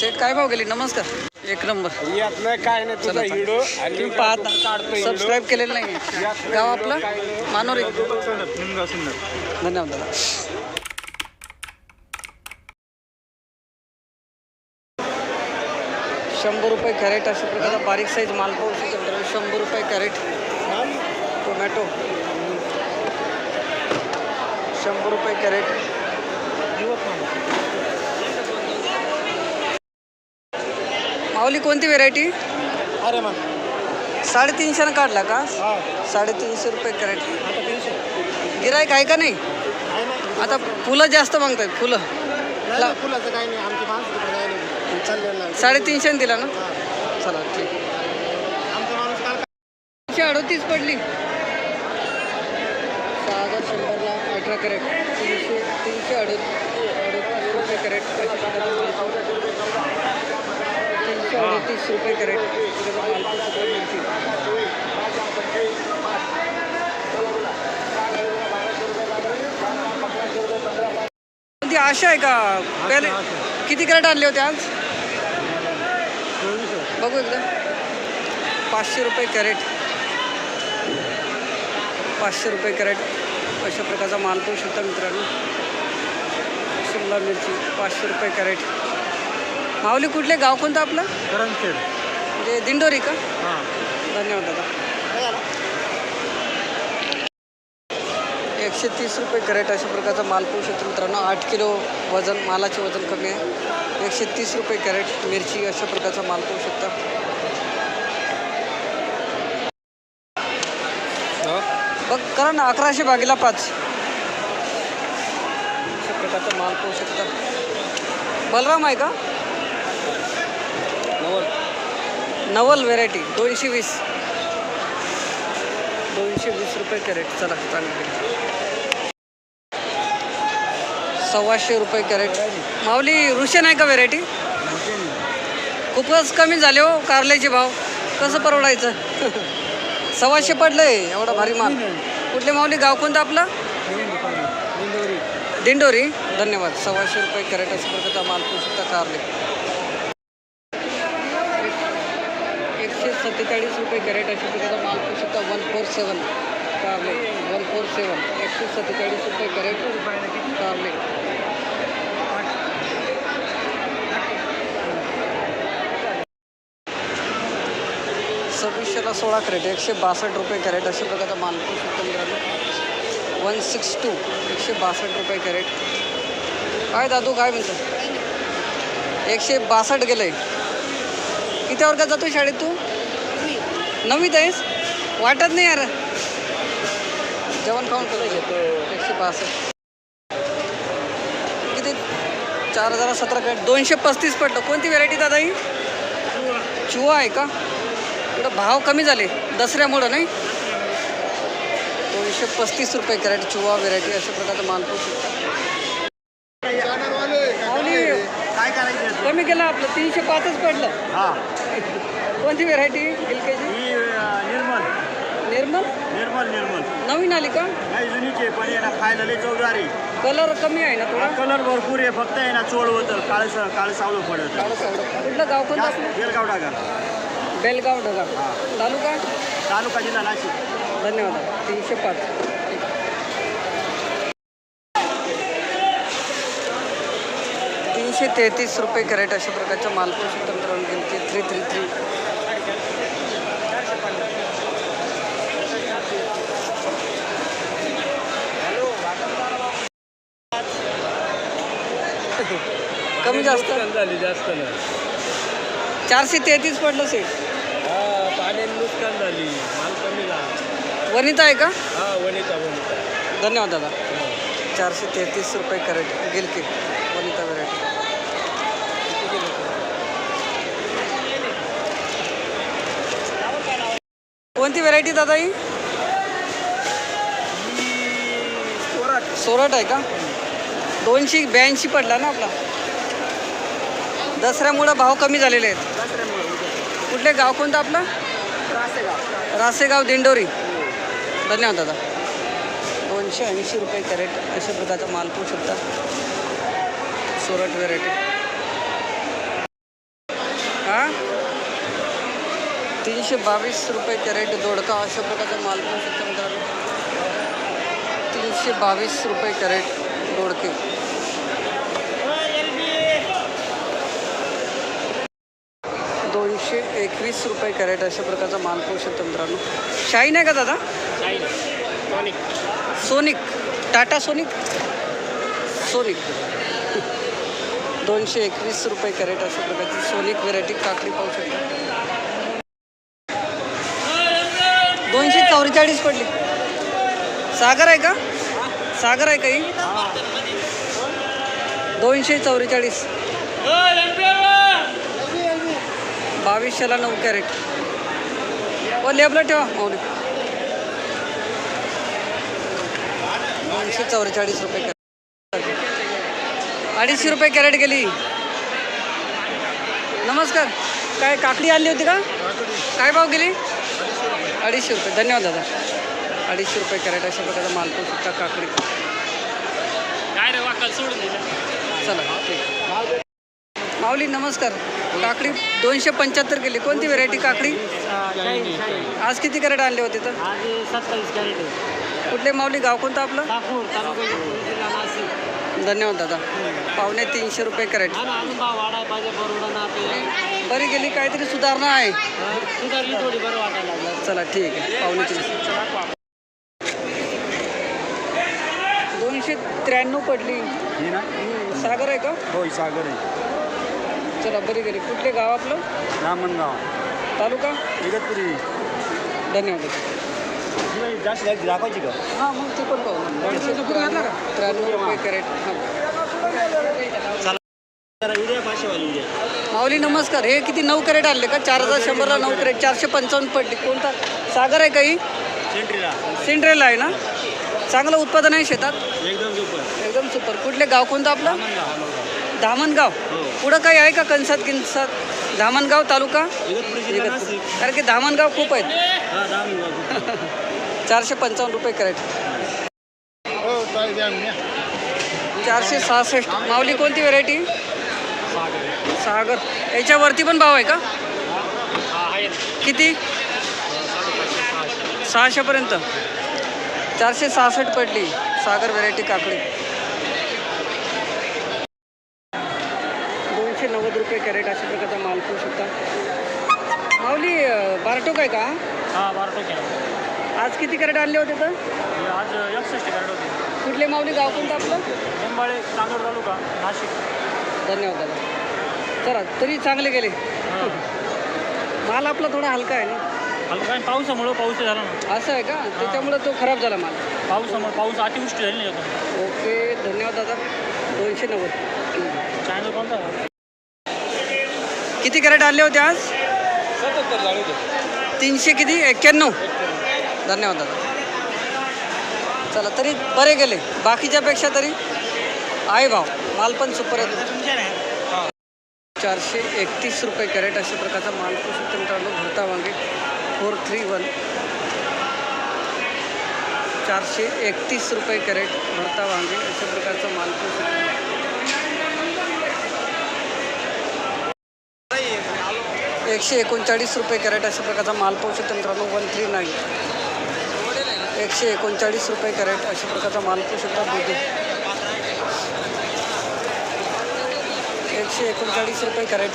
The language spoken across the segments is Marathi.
सेट काय भाव गेली? नमस्कार. एक नंबर. यात नाही काय नाही तुझा तुम्ही पाहता. सबस्क्राईब केलेलं नाही गाव आपलं? मानोरी. धन्यवाद दादा. शंभर रुपये कॅरेट अशा प्रकारचा बारीक साईज माल पाहू शकतो. शंभर रुपये कॅरेट. टोमॅटो. शंभर रुपये कॅरेट. माऊली कोणती व्हेरायटी अरे मग साडेतीनशेनं काढला का? साडेतीनशे रुपये कॅरेट गिरायक आहे का नाही? आता फुलं जास्त मागतायत फुलं. फुलाचं काही नाही. आमची माणसं साडेतीनशेनं दिला ना? चला ठीक. आमचा अडोतीस पडली. सहा हजार शंभरला अठरा कॅरेट तीनशे तीनशे अडोतीस अडोतीस रुपये कॅरेट अडोतीस रुपये कॅरेट ती आशा आहे का? पहिले किती कॅरेट आणले होते आज? बघू एकदा. पाचशे रुपये कॅरेट. पाचशे रुपये कॅरेट. अशा प्रकारचा माल पाहू शकता मित्रांनो. शिमला मिरची पाचशे रुपये कॅरेट. माऊली कुठले? गाव कोणतं आपलं? करंखेड म्हणजे दिंडोरी का? हां. धन्यवाद दादा. एकशे तीस रुपये कॅरेट अशा प्रकारचा माल पाहू शकतो मित्रांनो. आठ किलो वजन मालाचे वजन कमी आहे. एकशे तीस रुपये कॅरेट मिरची अशा प्रकारचा माल पाहू शकता. बघ करा ना अकराशे भागीला पाच. अशा प्रकारचा माल पाहू शकता. बलराम आहे का? नवल व्हेरायटी दोनशे वीस. दोनशे वीस रुपये कॅरेट चला चांगली सव्वाशे रुपये कॅरेट. माऊली रुशन आहे का व्हेरायटी? खूपच कमी झाले हो कारल्याचे भाव. कसं परवडायचं? सव्वाशे पडलंय एवढा भारी माल. कुठले माऊली गाव कोणतं आपलं? दिंडोरी. धन्यवाद. सव्वाशे रुपये कॅरेट असं माल? पाहू शकता कारले एकशे सत्तेचाळीस रुपये कॅरेट अशी प्रकारचा माल पाहू शकता वन फोर सेवन कारले वन फोर सेवन एकशे सत्तेचाळीस रुपये कॅरेट कारले सव्वीसशेला सोळा कॅरेट एकशे बासष्ट रुपये कॅरेट अशा प्रकारचा माल पाहू शकतो वन सिक्स टू एकशे बासष्ट रुपये कॅरेट. काय दादू काय म्हणतो? एकशे बासष्ट गेलं आहे किती वर्गात जातो शाळेत तू? नववीत आहेस? वाटत नाही यार. जेवण खाऊन केलं घेतो एकशे बासष्ट. किती? चार हजार सतरा कॅरेट दोनशे पस्तीस पडलं. कोणती व्हेरायटी दादा ही? चुवा आहे का? इकडं भाव कमी झाले. दसऱ्यामुळं नाही? दोनशे पस्तीस रुपये कॅरेट चुवा व्हेरायटी अशा प्रकारचा माल शकता माऊली काय करायचं कमी केलं आपलं तीनशे पाचच पडलं. हां. कोणती व्हेरायटी एलकेजी ही निर्मल. निर्मल? निर्मल निर्मल. नवीन आली का? नाही जुनीचे पण आहे ना खायला लई चौदारी कलर कमी आहे ना थोडा? कलर भरपूर आहे फक्त आहे ना चोळ होतं काळ काळ सावलं पडत. कुठलं गाव कोणतं? आपलं? बेलगाव टाका बेलगाव ढगा तालुका? तालुका जिल्हा नाशिक. धन्यवाद. तीनशे पाच. तीनशे तेहतीस रुपये कॅरेट अशा प्रकारच्या माल पाहू शकता मित्रांनो किमती थ्री थ्री थ्री कमी जास्त झाली जास्त ना. चारशे तेहतीस पडलं सेट हा पाण्याने नुकसान झाली. माल कमी झाला. वनिता आहे का? हा वनिता वनिता. धन्यवाद दादा. चारशे तेहतीस रुपये कॅरेट गिलकी वनिता व्हरायटी कोणती व्हरायटी दादा ही? सोरट आहे का? दोनशे ब्याऐंशी पडला ना आपला. दसऱ्यामुळं भाव कमी झालेले आहेत. कुठले गाव कोणतं आपलं? रासेगाव दिंडोरी. धन्यवाद दादा. दोनशे ऐंशी रुपये कॅरेट अशा प्रकारचा माल पाहू शकता. सोरट व्हेरायटी हा? तीनशे बावीस रुपये कॅरेट दोडका अशा प्रकारचा माल पण शकतो मित्रांनो. तीनशे बावीस रुपये कॅरेट दोडके. दोनशे एकवीस रुपये कॅरेट अशा प्रकारचा माल पाहू शकतो मित्रांनो. शाईन आहे का दादा? सोनिक. टाटा सोनिक? सोनिक. दोनशे एकवीस रुपये कॅरेट अशा प्रकारची सोनिक व्हेरायटी काकडी पाहू शकता. दोनशे चौवेचाळीस पडली. सागर आहे का? सागर आहे काही? दोनशे चौवेचाळीस. बावीसशेला नऊ कॅरेट. व लेबला ठेवा. हो, मौली दोनशे चौवेचाळीस रुपये कॅरेट. अडीचशे रुपये कॅरेट गेली. नमस्कार. काय काकडी आणली होती का? काय भाव गेली? अडीचशे रुपये. धन्यवाद दादा. अडीचशे रुपये कॅरेट अशा प्रकारचा माल पाहू शकता काकडी. काय रे वाकल सोडून चला ठीक. माऊली नमस्कार. काकडी दोनशे पंच्याहत्तर गेली कोणती व्हेरायटी काकडी? आज किती कॅरेट आणले होते तर? आज सत्तावीस कॅरेट कुठले माऊली गाव कोणतं आपलं? धन्यवाद दादा. पावणे तीनशे रुपये कॅरेट. ना ना बरी गेली काहीतरी सुधारणा आहे. सुधारली थोडी बरं वाटायला लागलं. चला ठीक आहे. तीनशे दोनशे त्र्याण्णव पडली. हम्म, सागर आहे का? होय सागर आहे. चला बरी गेली. कुठले गाव आपलं? रामणगाव तालुका? इगतपुरी. धन्यवाद. जास्त दाखवायची का? हां मग ते पण पाहू. दोनशे त्र्याण्णव. रुपये कॅरेट. हां. माऊली नमस्कार. हे किती नऊ कॅरेट आणले का? चार हजार शंभरला नऊ कॅरेट. चारशे पंचावन्न पडली कोणता? सागर आहे काही सेंट्रीला. सिंड्रेला आहे ना? चांगलं उत्पादन आहे शेतात? एकदम सुपर एकदम सुपर कुठले गाव कोणतं आपलं? धामणगाव. हो. पुढं काही आहे का कंसात किंसात धामणगाव तालुका? कारण की धामणगाव खूप आहेत. हा चारशे पंचावन्न रुपये कॅरेट. हो चारशे सहासष्ट. माऊली कोणती व्हेरायटी सागर. याच्यावरती पण भाव आहे का? किती? सहाशेपर्यंत. चारशे सहासष्ट पडली. सागर व्हेरायटी काकडी. दोनशे नव्वद रुपये कॅरेट अशा प्रकारचा माल पाहू शकता. माऊली बारटोक आहे का? हा बारा टोक्या आज किती कॅरेट आणले होते तर? आज एकसष्ट कॅरेट होते. कुठले माऊली? गाव कोणतं आपलं? निंबाळे चांदोड तालुका नाशिक. धन्यवाद दादा. चला तरी चांगले गेले. माल आपला थोडा हलका आहे ना? हलका काय पावसामुळं पाऊस झाला ना. असं आहे का? त्याच्यामुळे तो खराब झाला माल. पावसामुळे पाऊस अतिवृष्टी झाली ना एकदम ओके धन्यवाद दादा. दोनशे नव्वद. चॅनल कोणता किती कॅरेट आणले होते आज? सत्तर झाले होते. तीनशे किती? एक्क्याण्णव. धन्यवाद दादा. चला तरी बरे गेले. बाकीच्यापेक्षा तरी. आहे भाव माल पण सुपर आहे. चारशे एकतीस रुपये कॅरेट अशा प्रकारचा माल पाहू शकतो मित्रांनो भरता वांगे फोर थ्री वन. चारशे एकतीस रुपये कॅरेट भरता वांगे अशा प्रकारचा माल शकतो एकशे एकोणचाळीस रुपये कॅरेट अशा प्रकारचा माल पाहू शकतो मित्रांनो वन थ्री नाईन. एकशे एकोणचाळीस रुपये कॅरेट अशा प्रकारचा माल पाहू शकता दुधी एकशे एकोणचाळीस रुपये कॅरेट.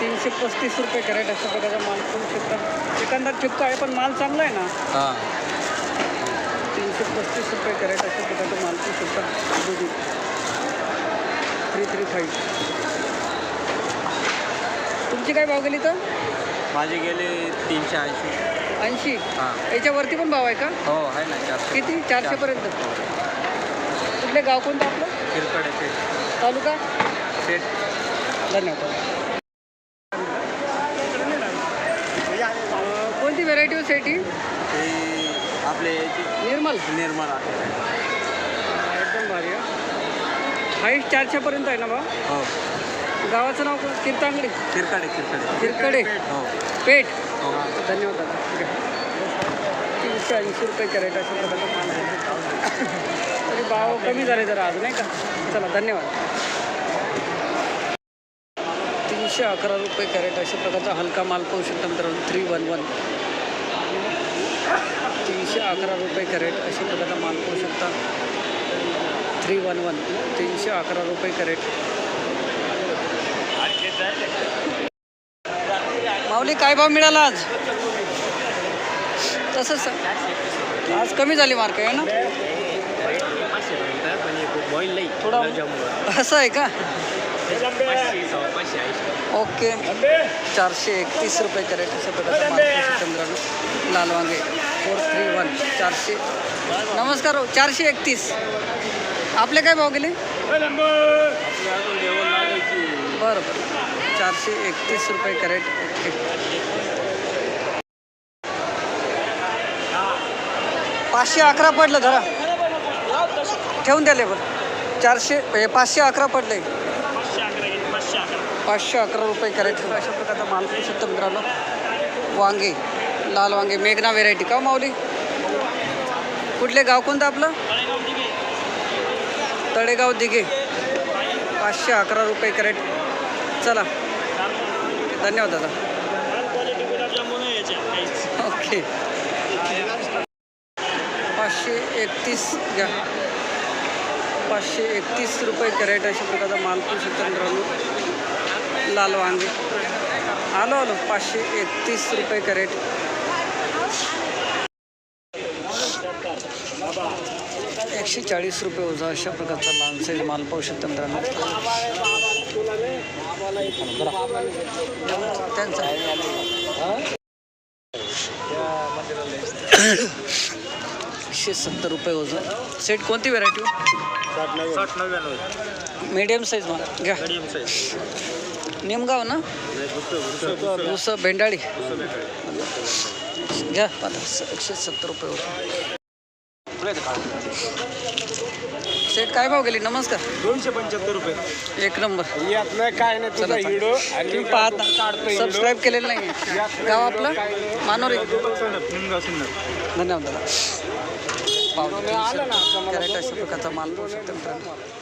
तीनशे पस्तीस रुपये कॅरेट अशा प्रकारचा माल पाहू शकता. एखादा ठिपका आहे पण माल चांगला आहे ना? तीनशे पस्तीस रुपये कॅरेट अशा प्रकारचा माल पाहू शकता. दुधी. Three three five. तुमची काय भाव गेली तर? माझे गेले तीनशे ऐंशी. ऐंशी? हां. याच्यावरती पण भाव आहे का? हो आहे ना चारशे. किती? चारशेपर्यंत. कुठले गाव कोणतं आपलं? तालुका? धन्यवाद. अं, कोणती व्हेरायटी हो सेटी ते आपले याची निर्मल. निर्मळ आहे एकदम भारी आहे. हाईट चारशेपर्यंत आहे ना भाव हो. गावाचं नाव काय? कीर्तांगडी किरकडे किरकडे किरकडे हो. पेठ? हो. धन्यवाद दादा. तीनशे ऐंशी रुपये कॅरेट आहे भाव कमी झाले जरा आज नाही का? चला धन्यवाद. तीनशे अकरा रुपये कॅरेट अशा प्रकारचा हलका माल पाहू शकता मित्रांनो थ्री वन वन तीनशे अकरा रुपये कॅरेट अशा प्रकारचा माल पाहू शकता. थ्री वन वन तीनशे अकरा रुपये कॅरेट. माऊली काय भाव मिळाला आज? तसंच. आज कमी झाली मार्क आहे ना? थोडा असं आहे का? ओके. चारशे एकतीस रुपये कॅरेट अशा प्रकारचा लाल वांगे. फोर थ्री वन चारशे. नमस्कार हो. चारशे एकतीस. आपले काय भाव गेले? बरं बरं. चारशे एकतीस रुपये कॅरेट. ओके. पाचशे अकरा पडलं जरा. ठेवून द्या लेबर. चारशे हे पाचशे अकरा पडले. पाचशे अकरा रुपये कॅरेट अशा प्रकारचा माल पाहू शकतो मित्रांनो. वांगे लाल वांगे मेघना व्हेरायटी का हो माऊली? कुठले गाव कोणतं आपलं? तळेगाव दिघे. पाचशे अकरा रुपये कॅरेट. चला. धन्यवाद दादा. ओके पाचशे एकतीस घ्या पाचशे एकतीस रुपये कॅरेट अशा प्रकारचा माल पाहू शकतो मित्रांनो. लाल वांगे. आलो आलो. पाचशे एकतीस रुपये कॅरेट. एकशे चाळीस रुपये ओझा अशा प्रकारचा साईज माल पाहू शकतो मित्रांनो. त्यांचा. एकशे सत्तर रुपये ओझा सेट कोणती व्हेरायटी मीडियम साईज माल. घ्या. निमगाव ना? ऊस भेंडाळी. घ्या. एकशे सत्तर रुपये होतं सेट काय भाव गेली? नमस्कार. दोनशे पंच्याहत्तर रुपये. एक नंबर. यात नाही काय नाही चला तुझा हिडो आणि तुम्ही पाहता. सबस्क्राईब केलेलं नाही गाव आपलं? मानोरी. धन्यवाद दादा. तीनशे कॅरेट अशा प्रकारचा माल पाहू शकतो मित्रांनो